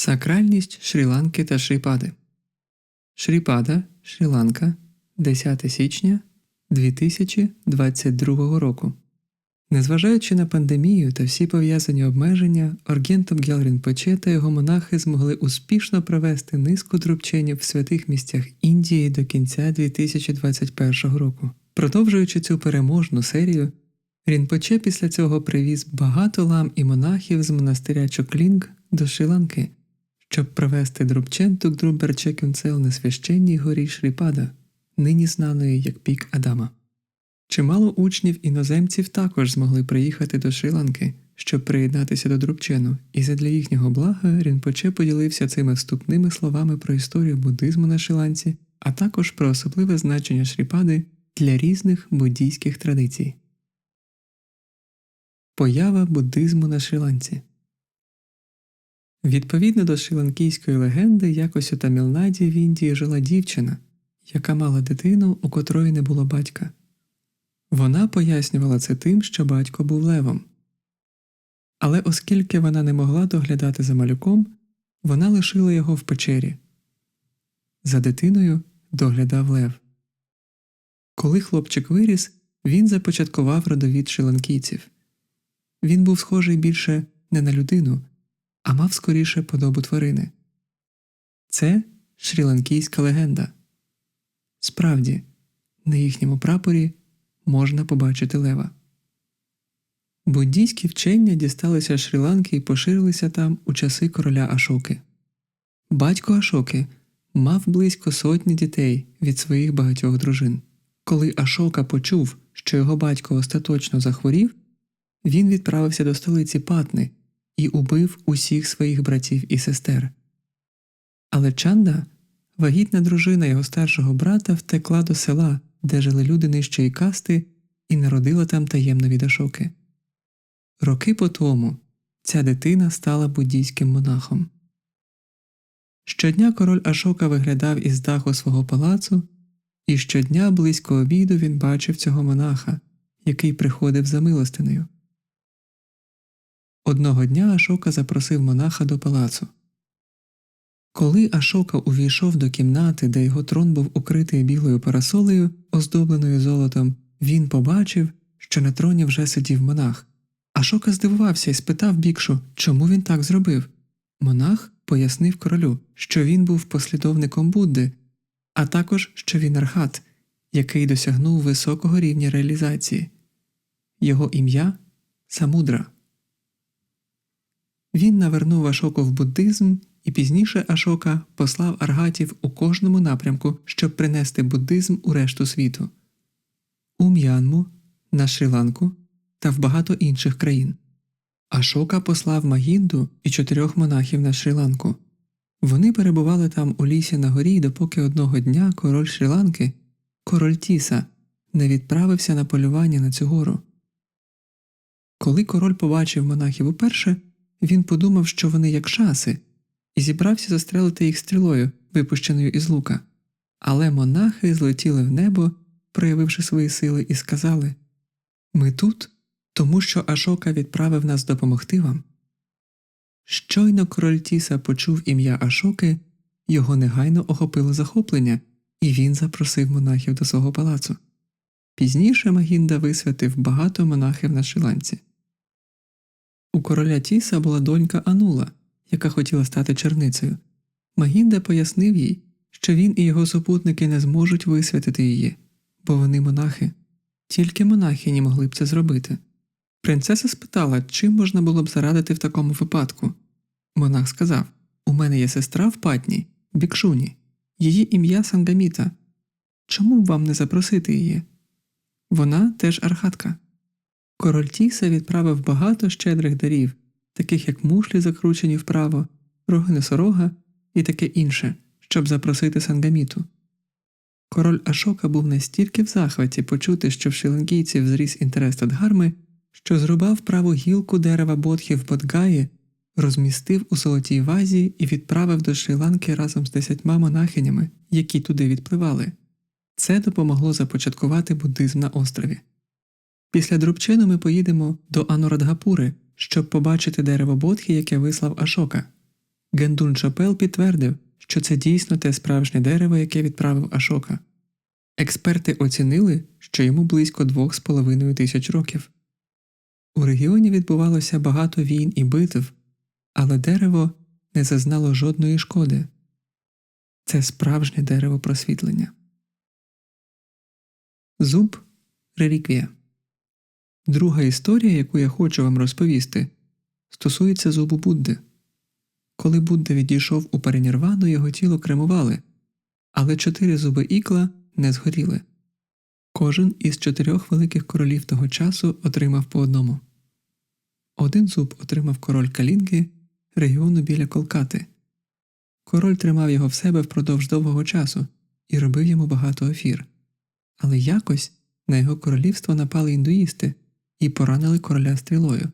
Сакральність Шрі-Ланки та Шріпади. Шріпада, Шрі-Ланка, 10 січня 2022 року. Незважаючи на пандемію та всі пов'язані обмеження, Оргєнтоп Гялрін Пече та його монахи змогли успішно провести низку друбченів в святих місцях Індії до кінця 2021 року. Продовжуючи цю переможну серію, Рінпоче після цього привіз багато лам і монахів з монастиря Чоклінг до Шрі-Ланки, щоб провести Друбчен Тукдруберче Кюнцел на священній горі Шріпада, нині знаної як Пік Адама. Чимало учнів іноземців також змогли приїхати до Шрі-Ланки, щоб приєднатися до Друбчену, і задля їхнього блага Рінпоче поділився цими вступними словами про історію буддизму на Шрі-Ланці, а також про особливе значення Шріпади для різних буддійських традицій. Поява буддизму на Шрі-Ланці Відповідно до шрі-ланкійської легенди, якось у Тамілнаді в Індії жила дівчина, яка мала дитину, у котрої не було батька. Вона пояснювала це тим, що батько був левом. Але оскільки вона не могла доглядати за малюком, вона лишила його в печері. За дитиною доглядав лев. Коли хлопчик виріс, він започаткував родовід шриланкійців. Він був схожий більше не на людину, а мав скоріше подобу тварини. Це шрі-ланкійська легенда. Справді, на їхньому прапорі можна побачити лева. Буддійські вчення дісталися Шрі-Ланки і поширилися там у часи короля Ашоки. Батько Ашоки мав близько сотні дітей від своїх багатьох дружин. Коли Ашока почув, що його батько остаточно захворів, він відправився до столиці Патни і убив усіх своїх братів і сестер. Але Чанда, вагітна дружина його старшого брата, втекла до села, де жили люди нижчої касти, і народила там таємно від Ашоки. Роки по тому ця дитина стала буддійським монахом. Щодня король Ашока виглядав із даху свого палацу, і щодня близько обіду він бачив цього монаха, який приходив за милостинею. Одного дня Ашока запросив монаха до палацу. Коли Ашока увійшов до кімнати, де його трон був укритий білою парасолею, оздобленою золотом, він побачив, що на троні вже сидів монах. Ашока здивувався і спитав бікшу, чому він так зробив. Монах пояснив королю, що він був послідовником Будди, а також що він архат, який досягнув високого рівня реалізації. Його ім'я Самудра. Він навернув Ашоку в буддизм, і пізніше Ашока послав аргатів у кожному напрямку, щоб принести буддизм у решту світу у М'янму, на Шрі-Ланку та в багато інших країн. Ашока послав Магінду і чотирьох монахів на Шрі-Ланку. Вони перебували там у лісі на горі, допоки одного дня король Шрі-Ланки, король Тіса, не відправився на полювання на цю гору. Коли король побачив монахів уперше, він подумав, що вони як шаси, і зібрався застрелити їх стрілою, випущеною із лука. Але монахи злетіли в небо, проявивши свої сили, і сказали Ми тут, тому що Ашока відправив нас допомогти вам. Щойно король Тіса почув ім'я Ашоки, його негайно охопило захоплення, і він запросив монахів до свого палацу. Пізніше Магінда висвятив багато монахів на Шиланці. У короля Тіса була донька Анула, яка хотіла стати черницею. Магінда пояснив їй, що він і його супутники не зможуть висвятити її, бо вони монахи, тільки монахині могли б це зробити. Принцеса спитала, чим можна було б зарадити в такому випадку. Монах сказав У мене є сестра в патні, бікшуні, її ім'я Сангаміта. Чому б вам не запросити її? Вона теж архатка. Король Тіса відправив багато щедрих дарів, таких як мушлі, закручені вправо, роги носорога і таке інше, щоб запросити Сангаміту. Король Ашока був настільки в захваті почути, що в шилангійців зріс інтерес до Дгарми, що зрубав праву гілку дерева Бодхи в Бодгаї, розмістив у золотій вазі і відправив до Шрі-Ланки разом з десятьма монахинями, які туди відпливали. Це допомогло започаткувати буддизм на острові. Після Друбчину ми поїдемо до Анурадгапури, щоб побачити дерево Бодхи, яке вислав Ашока. Гендун Чапел підтвердив, що це дійсно те справжнє дерево, яке відправив Ашока. Експерти оцінили, що йому близько двох з половиною тисяч років. У регіоні відбувалося багато війн і битв, але дерево не зазнало жодної шкоди. Це справжнє дерево просвітлення. Зуб реліквія. Друга історія, яку я хочу вам розповісти, стосується зубу Будди. Коли Будда відійшов у перенірвану, його тіло кремували, але чотири зуби ікла не згоріли. Кожен із чотирьох великих королів того часу отримав по одному. Один зуб отримав король Калінги регіону біля Колкати. Король тримав його в себе впродовж довгого часу і робив йому багато офір. Але якось на його королівство напали індуїсти і поранили короля стрілою.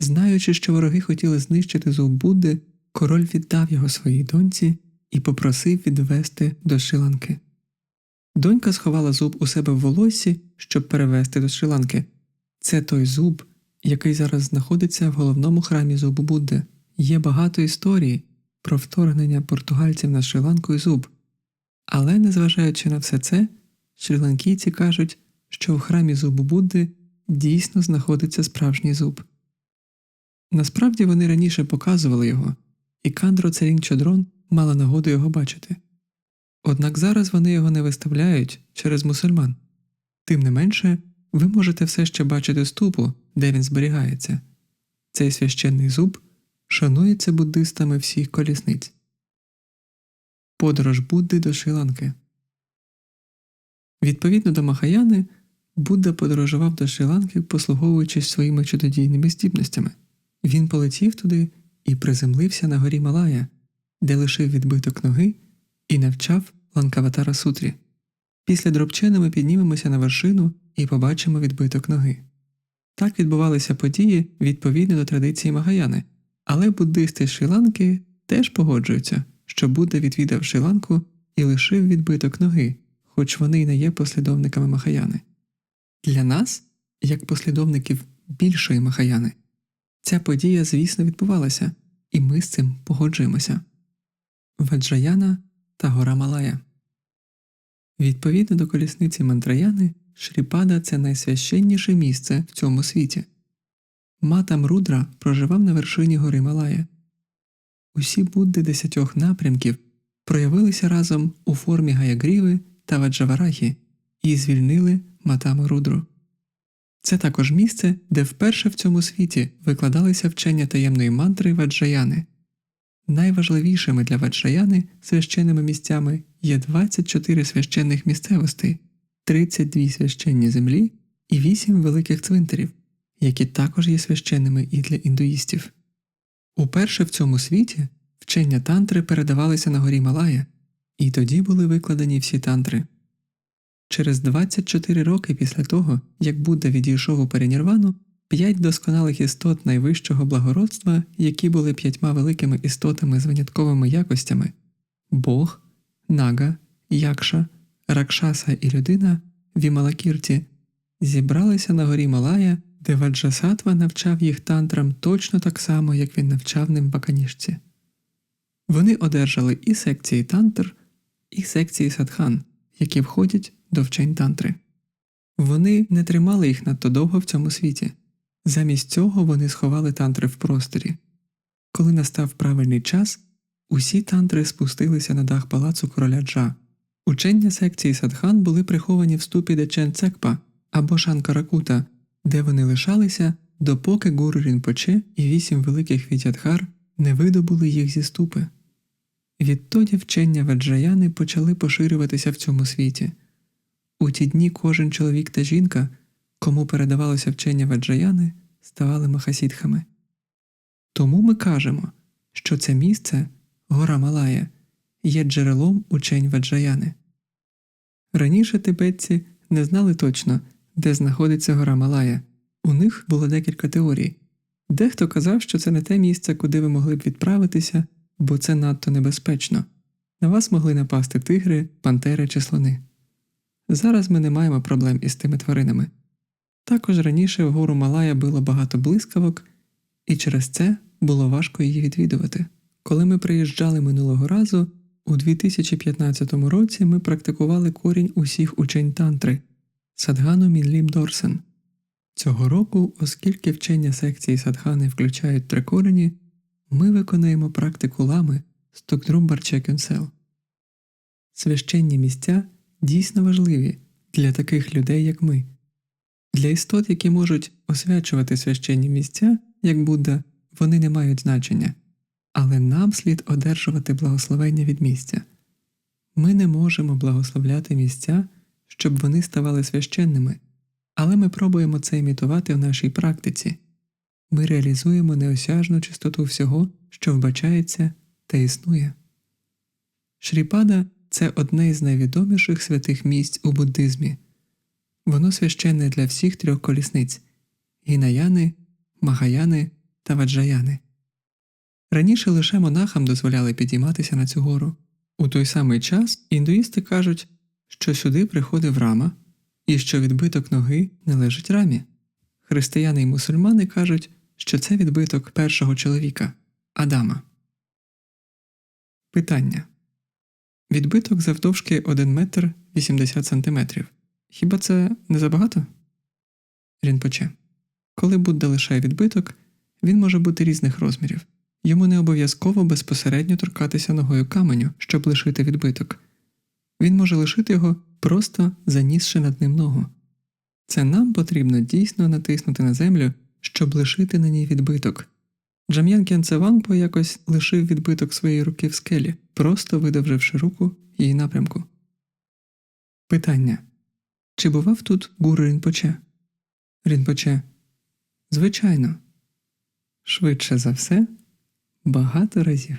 Знаючи, що вороги хотіли знищити зуб Будди, король віддав його своїй доньці і попросив відвести до Шиланки. Донька сховала зуб у себе в волоссі, щоб перевести до Шиланки. Це той зуб, який зараз знаходиться в головному храмі зубу Будди. Є багато історій про вторгнення португальців на Шрі-Ланку і зуб. Але, незважаючи на все це, шрі-ланкійці кажуть, що в храмі зубу Будди дійсно знаходиться справжній зуб. Насправді вони раніше показували його, і Кандро Царін Чадрон мала нагоду його бачити. Однак зараз вони його не виставляють через мусульман. Тим не менше, ви можете все ще бачити ступу, де він зберігається. Цей священний зуб шанується буддистами всіх колісниць. Подорож Будди до Шрі-Ланки Відповідно до Махаяни, Будда подорожував до Шрі-Ланки, послуговуючись своїми чудодійними здібностями. Він полетів туди і приземлився на горі Малая, де лишив відбиток ноги і навчав Ланкаватара Сутрі. Після дробчена ми піднімемося на вершину і побачимо відбиток ноги. Так відбувалися події відповідно до традиції Магаяни, але буддисти Шрі-Ланки теж погоджуються, що Будда відвідав Шрі-Ланку і лишив відбиток ноги, хоч вони й не є послідовниками Махаяни. Для нас, як послідовників більшої Махаяни, ця подія, звісно, відбувалася, і ми з цим погоджуємося. Ваджаяна та гора Малая Відповідно до колісниці Мантраяни, Шріпада це найсвященніше місце в цьому світі. Мата Мрудра проживав на вершині гори Малая. Усі Будди десятьох напрямків проявилися разом у формі Гаягріви та Ваджаварахі і звільнили Матаму Рудру. Це також місце, де вперше в цьому світі викладалися вчення таємної мантри Ваджаяни. Найважливішими для Ваджаяни священними місцями є 24 священних місцевостей, 32 священні землі і 8 великих цвинтарів, які також є священними і для індуїстів. Уперше в цьому світі вчення тантри передавалися на горі Малая, і тоді були викладені всі тантри. Через 24 роки після того, як Будда відійшов у перенірвану, п'ять досконалих істот найвищого благородства, які були п'ятьма великими істотами з винятковими якостями Бог, Нага, Якша, Ракшаса і людина Вімалакірті, зібралися на горі Малая, де Ваджасатва навчав їх тантрам точно так само, як він навчав ним в Аканішці. Вони одержали і секції тантр, і секції садхан, які входять до вчень тантри. Вони не тримали їх надто довго в цьому світі. Замість цього вони сховали тантри в просторі. Коли настав правильний час, усі тантри спустилися на дах палацу короля Джа. Учення секції Садхан були приховані в ступі Дечен Цекпа або Шанкаракута, де вони лишалися, допоки гуру Рінпоче і вісім великих Вітядхар не видобули їх зі ступи. Відтоді вчення Ваджаяни почали поширюватися в цьому світі. У ті дні кожен чоловік та жінка, кому передавалося вчення Ваджаяни, ставали махасідхами. Тому ми кажемо, що це місце, гора Малая, є джерелом учень Ваджаяни. Раніше тибетці не знали точно, де знаходиться гора Малая. У них було декілька теорій. Дехто казав, що це не те місце, куди ви могли б відправитися, бо це надто небезпечно. На вас могли напасти тигри, пантери чи слони. Зараз ми не маємо проблем із тими тваринами. Також раніше вгору Малая було багато блискавок, і через це було важко її відвідувати. Коли ми приїжджали минулого разу, у 2015 році ми практикували корінь усіх учень тантри Садгану Мінлім Дорсен. Цього року, оскільки вчення секції садхани включають три корені, ми виконаємо практику лами з Стокдрумбар Чекюнсел. Священні місця дійсно важливі для таких людей, як ми. Для істот, які можуть освячувати священні місця, як Будда, вони не мають значення, але нам слід одержувати благословення від місця. Ми не можемо благословляти місця, щоб вони ставали священними, але ми пробуємо це імітувати в нашій практиці. Ми реалізуємо неосяжну чистоту всього, що вбачається та існує. Шріпада це одне із найвідоміших святих місць у буддизмі. Воно священне для всіх трьох колісниць гінаяни, махаяни та ваджаяни. Раніше лише монахам дозволяли підійматися на цю гору. У той самий час індуїсти кажуть, що сюди приходив рама і що відбиток ноги належить рамі. Християни й мусульмани кажуть, що це відбиток першого чоловіка Адама. Питання Відбиток завдовжки 1 метр 80 сантиметрів. Хіба це не забагато? Рінпоче. Коли Будда лишає відбиток, він може бути різних розмірів. Йому не обов'язково безпосередньо торкатися ногою каменю, щоб лишити відбиток. Він може лишити його, просто занісши над ним ногу. Це нам потрібно дійсно натиснути на землю, щоб лишити на ній відбиток. Джам'ян Кянцеванпо якось лишив відбиток своєї руки в скелі, просто видовживши руку її напрямку. Питання Чи бував тут гуру Рінпоче? Рінпоче. Звичайно. Швидше за все, багато разів.